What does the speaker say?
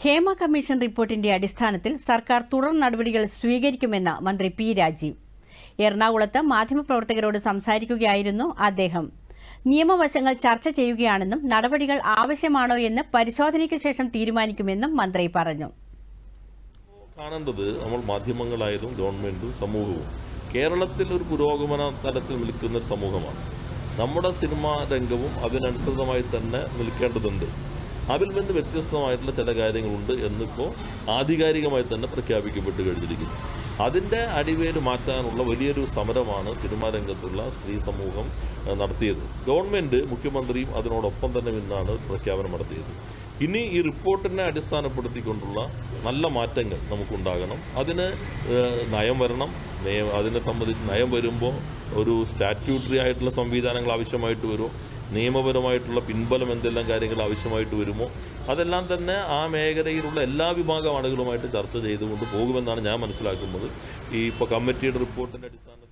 Hema commission റിപ്പോർട്ടിന്റെ അടിസ്ഥാനത്തിൽ സർക്കാർ തുടർ നടപടികൾ സ്വീകരിക്കുമെന്ന് മന്ത്രി പി രാജീവ്. എറണാകുളത്ത് മാധ്യമപ്രവർത്തകരോട് സംസാരിക്കുകയായിരുന്നു അദ്ദേഹം. നിയമവശങ്ങൾ ചർച്ച ചെയ്യുകയാണെന്നും നടപടികൾ ആവശ്യമാണോ എന്ന് പരിശോധനയ്ക്ക് ശേഷം തീരുമാനിക്കുമെന്നും മന്ത്രി പറഞ്ഞു. കാണേണ്ടത് നമ്മൾ മാധ്യമങ്ങളായതും ഗവൺമെന്റും സമൂഹവും. കേരളത്തിൽ ഒരു പുരോഗമന തലത്തിൽ നിൽക്കുന്ന ഒരു സമൂഹമാണ്. നമ്മുടെ സിനിമാ രംഗവും അതിനനുസൃതമായി തന്നെ നിൽക്കേണ്ടതുണ്ട്. അതിൽ നിന്ന് വ്യത്യസ്തമായിട്ടുള്ള ചില കാര്യങ്ങളുണ്ട് എന്നിപ്പോൾ ആധികാരികമായി തന്നെ പ്രഖ്യാപിക്കപ്പെട്ട് കഴിഞ്ഞിരിക്കുന്നു. അതിന്റെ അടിവേര് മാറ്റാനുള്ള വലിയൊരു സമരമാണ് സിനിമാ രംഗത്തുള്ള സ്ത്രീ സമൂഹം നടത്തിയത്. ഗവൺമെന്റ് മുഖ്യമന്ത്രിയും അതിനോടൊപ്പം തന്നെ നിന്നാണ് പ്രഖ്യാപനം നടത്തിയത്. ഇനി ഈ റിപ്പോർട്ടിനെ അടിസ്ഥാനപ്പെടുത്തിക്കൊണ്ടുള്ള നല്ല മാറ്റങ്ങൾ നമുക്കുണ്ടാകണം. അതിന് നയം വരണം. അതിനെ സംബന്ധിച്ച് നയം വരുമ്പോൾ ഒരു സ്റ്റാറ്റ്യൂട്ടറി ആയിട്ടുള്ള സംവിധാനങ്ങൾ ആവശ്യമായിട്ട് വരുമോ നിയമപരമായിട്ടുള്ള പിൻബലം എന്തെല്ലാം കാര്യങ്ങൾ ആവശ്യമായിട്ട് വരുമോ? അതെല്ലാം തന്നെ ആ മേഖലയിലുള്ള എല്ലാ വിഭാഗം ആളുകളുമായിട്ട് ചർച്ച ചെയ്തുകൊണ്ട് പോകുമെന്നാണ് ഞാൻ മനസ്സിലാക്കുന്നത്. ഈ ഇപ്പോൾ കമ്മിറ്റിയുടെ റിപ്പോർട്ടിന്റെ അടിസ്ഥാനത്തിൽ